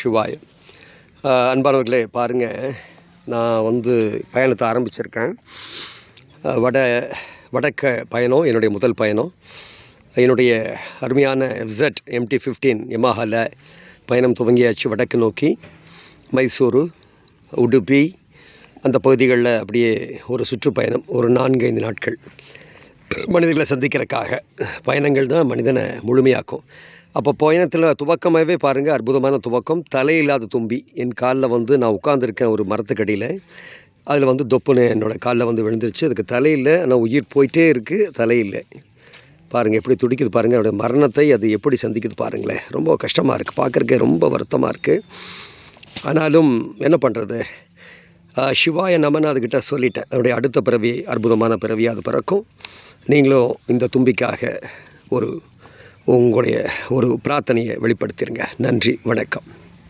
சிவாய். அன்பானவர்களே பாருங்கள் நான் வந்து பயணத்தை ஆரம்பிச்சிருக்கேன். வட வடக்க பயணம் என்னுடைய முதல் பயணம். என்னுடைய அருமையான எஃப்செட் எம்டி ஃபிஃப்டீன் யமாஹாவில் பயணம் துவங்கியாச்சு வடக்கு நோக்கி. மைசூரு உடுப்பி அந்த பகுதிகளில் அப்படியே ஒரு சுற்றுப்பயணம் ஒரு நான்கு ஐந்து நாட்கள். மனிதர்களை சந்திக்கிறக்காக பயணங்கள் தான் மனிதனை முழுமையாக்கும். அப்போ பயணத்தில் துவக்கமாகவே பாருங்கள் அற்புதமான துவக்கம். தலையில்லாத தும்பி. என் காலில் வந்து நான் உட்காந்துருக்கேன் ஒரு மரத்துக்கடியில் அதில் வந்து தொப்புன்னு என்னோடய காலில் வந்து விழுந்துருச்சு. அதுக்கு தலையில் ஆனால் உயிர் போயிட்டே இருக்குது தலையில் பாருங்கள் எப்படி துடிக்குது பாருங்கள் அவருடைய மரணத்தை அது எப்படி சந்திக்குது பாருங்களேன். ரொம்ப கஷ்டமாக இருக்குது பார்க்குறக்கே ரொம்ப வருத்தமாக இருக்குது ஆனாலும் என்ன பண்ணுறது சிவாய நமன் அதுக்கிட்ட சொல்லிட்டேன். அதனுடைய அடுத்த பிறவி அற்புதமான பிறவி அது பிறக்கும். நீங்களும் இந்த தும்பிக்காக ஒரு உங்களுடைய ஒரு பிரார்த்தனையை வெளிப்படுத்திடுங்க நன்றி வணக்கம்.